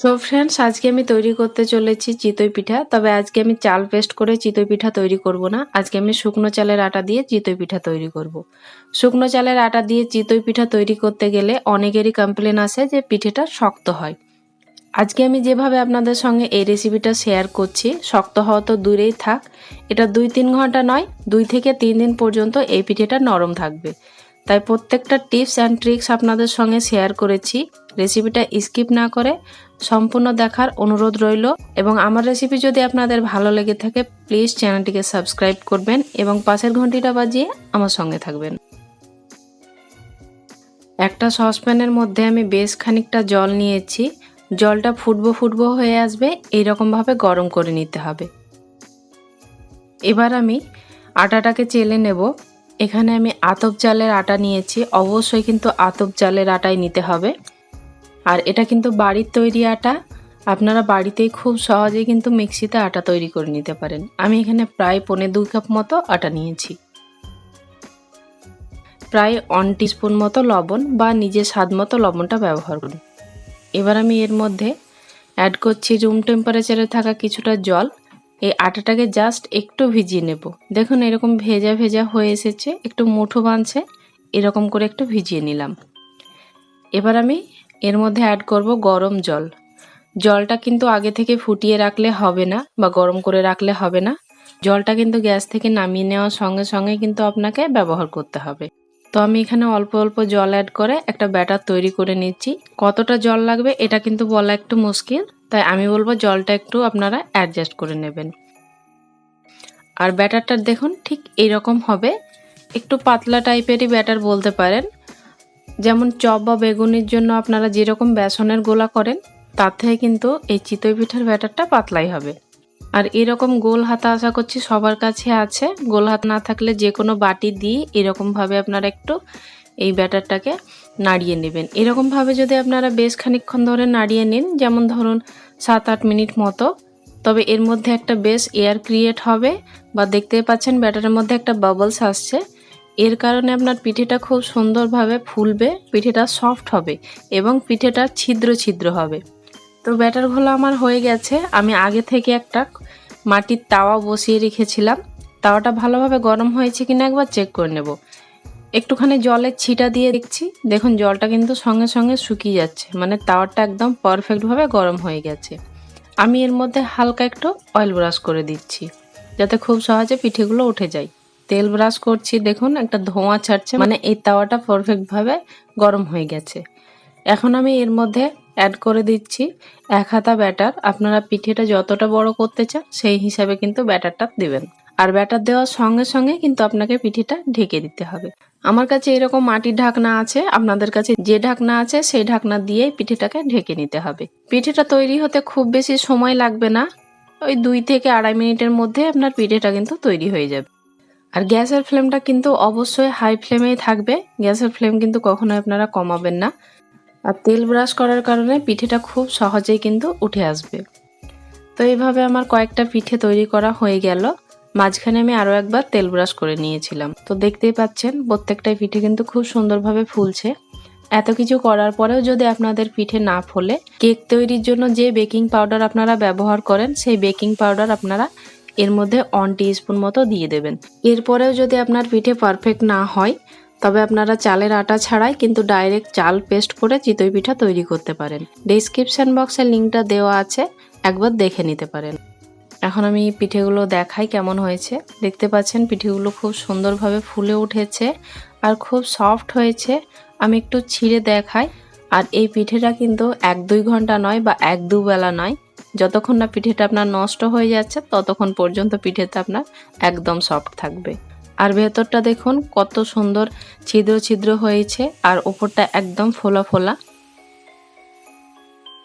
So friends আজকে আমি তৈরি করতে চলেছি চিতই পিঠা, তবে আজকে আমি চাল পেস্ট করে চিতই পিঠা তৈরি করব না। আজকে আমি শুকনো চালের আটা দিয়ে চিতই পিঠা তৈরি করব। শুকনো চালের আটা দিয়ে চিতই পিঠা তৈরি করতে গেলে অনেকেরই কমপ্লেন আসে যে পিঠেটা শক্ত হয়। আজকে আমি যেভাবে আপনাদের সঙ্গে এই রেসিপিটা শেয়ার করছি, শক্ত হওয়া তো দূরেই থাক। এটা দুই তিন ঘণ্টা নয়, দুই থেকে তিন দিন পর্যন্ত এই পিঠেটা নরম থাকবে। তাই প্রত্যেকটা টিপস অ্যান্ড ট্রিক্স আপনাদের সঙ্গে শেয়ার করেছি। রেসিপিটা স্কিপ না করে সম্পূর্ণ দেখার অনুরোধ রইল এবং আমার রেসিপি যদি আপনাদের ভালো লেগে থাকে প্লিজ চ্যানেলটিকে সাবস্ক্রাইব করবেন এবং পাশের ঘন্টিটা বাজিয়ে আমার সঙ্গে থাকবেন। একটা সসপ্যানের মধ্যে আমি বেশ খানিকটা জল নিয়েছি। জলটা ফুটবো ফুটবো হয়ে আসবে, এইরকমভাবে গরম করে নিতে হবে। এবার আমি আটাটাকে চেলে নেব। এখানে আমি আতপ চালের আটা নিয়েছি। অবশ্যই কিন্তু আতপ চালের আটাই নিতে হবে। আর এটা কিন্তু বাড়ির তৈরি আটা। আপনারা বাড়িতেই খুব সহজে কিন্তু মিক্সিতে আটা তৈরি করে নিতে পারেন। আমি এখানে প্রায় পনে দুই কাপ মতো আটা নিয়েছি। প্রায় ওয়ান টিস্পুন মতো লবণ বা নিজের স্বাদ মতো লবণটা ব্যবহার করুন। এবার আমি এর মধ্যে অ্যাড করছি রুম টেম্পারেচারে থাকা কিছুটা জল। এই আটাটাকে জাস্ট একটু ভিজিয়ে নেব। দেখুন এরকম ভেজা ভেজা হয়ে এসেছে, একটু মুঠো বাঁধছে এরকম করে একটু ভিজিয়ে নিলাম। এবার আমি এর মধ্যে অ্যাড করব গরম জল। জলটা কিন্তু আগে থেকে ফুটিয়ে রাখলে হবে না বা গরম করে রাখলে হবে না। জলটা কিন্তু গ্যাস থেকে নামিয়ে নেওয়ার সঙ্গে সঙ্গে কিন্তু আপনাকে ব্যবহার করতে হবে। তো আমি এখানে অল্প অল্প জল অ্যাড করে একটা ব্যাটার তৈরি করে নিচ্ছি। কতটা জল লাগবে এটা কিন্তু বলা একটু মুশকিল, তাই আমি বলব জলটা একটু আপনারা অ্যাডজাস্ট করে নেবেন। আর ব্যাটারটা দেখুন ঠিক এইরকম হবে। একটু পাতলা টাইপেরই ব্যাটার বলতে পারেন। যেমন চপ বা বেগুনির জন্য আপনারা যেরকম বেসনের গোলা করেন, তার থেকে কিন্তু এই চিতই পিঠার ব্যাটারটা পাতলাই হবে। আর এরকম গোল হাতা আশা করছি সবার কাছে আছে। গোল হাত না থাকলে যে কোনো বাটি দিয়ে এরকমভাবে আপনারা একটু এই ব্যাটারটাকে নাড়িয়ে নেবেন। এরকমভাবে যদি আপনারা বেশ খানিকক্ষণ ধরে নাড়িয়ে নিন, যেমন ধরুন সাত আট মিনিট মতো, তবে এর মধ্যে একটা বেশ এয়ার ক্রিয়েট হবে বা দেখতে পাচ্ছেন ব্যাটারের মধ্যে একটা বাবলস আসছে। এর কারণে আপনার পিঠেটা খুব সুন্দরভাবে ফুলবে, পিঠেটা সফট হবে এবং পিঠেটা ছিদ্র ছিদ্র হবে। তো ব্যাটারগুলো আমার হয়ে গেছে। আমি আগে থেকে একটা মাটির তাওয়া বসিয়ে রেখেছিলাম। তাওয়াটা ভালোভাবে গরম হয়েছে কিনা একবার চেক করে নেব। একটুখানি জলের ছিটা দিয়ে দেখছি। দেখুন, জলটা কিন্তু সঙ্গে সঙ্গে শুকিয়ে যাচ্ছে। মানে তাওয়াটা একদম পারফেক্টভাবে গরম হয়ে গেছে। আমি এর মধ্যে হালকা একটু অয়েল ব্রাশ করে দিচ্ছি। যাতে খুব সহজে পিঠেগুলো উঠে যায়। তেল ব্রাশ করছি, দেখুন, একটা ধোঁয়া ছাড়ছে মানে এই তাওয়াটা পারফেক্টভাবে গরম হয়ে গেছে। এখন আমি এর মধ্যে অ্যাড করে দিচ্ছি এক হাতা ব্যাটার আপনারা পিঠেটা যতটা বড় করতে চান, সেই হিসাবে কিন্তু ব্যাটারটা দেবেন। আর ব্যাটার দেওয়ার সঙ্গে সঙ্গে কিন্তু আপনাকে পিঠেটা ঢেকে দিতে হবে। আমার কাছে এরকম মাটির ঢাকনা আছে, আপনাদের কাছে যে ঢাকনা আছে, সেই ঢাকনা দিয়ে পিঠেটাকে ঢেকে নিতে হবে। পিঠেটা তৈরি হতে খুব বেশি সময় লাগবে না। ওই দুই থেকে আড়াই মিনিটের মধ্যে আপনার পিঠেটা কিন্তু তৈরি হয়ে যাবে। আর গ্যাসের ফ্লেমটা কিন্তু অবশ্যই হাই ফ্লেমেই থাকবে। গ্যাসের ফ্লেম কিন্তু কখনোই আপনারা কমাবেন না। আর তেল ব্রাশ করার কারণে পিঠেটা খুব সহজেই কিন্তু উঠে আসবে। তো এইভাবে আমার কয়েকটা পিঠে তৈরি করা হয়ে গেল। মাঝখানে আমি আরও একবার তেল ব্রাশ করে নিয়েছিলাম। তো দেখতেই পাচ্ছেন, প্রত্যেকটাই পিঠে কিন্তু খুব সুন্দরভাবে ফুলছে। এত কিছু করার পরেও যদি আপনাদের পিঠে না ফোলে, কেক তৈরির জন্য যে বেকিং পাউডার আপনারা ব্যবহার করেন, সেই বেকিং পাউডার আপনারা এর মধ্যে ওয়ান স্পুন মতো দিয়ে দেবেন। এরপরেও যদি আপনার পিঠে পারফেক্ট না হয়, তবে আপনারা চালের আটা ছাড়াই কিন্তু ডাইরেক্ট চাল পেস্ট করে চিতই পিঠা তৈরি করতে পারেন। ডিসক্রিপশান বক্সে লিঙ্কটা দেওয়া আছে, একবার দেখে নিতে পারেন। এখন আমি পিঠেগুলো দেখাই কেমন হয়েছে। দেখতে পাচ্ছেন পিঠেগুলো খুব সুন্দরভাবে ফুলে উঠেছে আর খুব সফট হয়েছে। আমি একটু ছিঁড়ে দেখাই। আর এই পিঠেটা কিন্তু এক দুই ঘণ্টা নয় বা এক দুবেলা নয় যতক্ষণ না পিঠেটা আপনার নষ্ট হয়ে যাচ্ছে, ততক্ষণ পর্যন্ত পিঠেতে আপনার একদম সফট থাকবে। আর ভেতরটা দেখুন কত সুন্দর ছিদ্র ছিদ্র হয়েছে, আর ওপরটা একদম ফোলা ফোলা।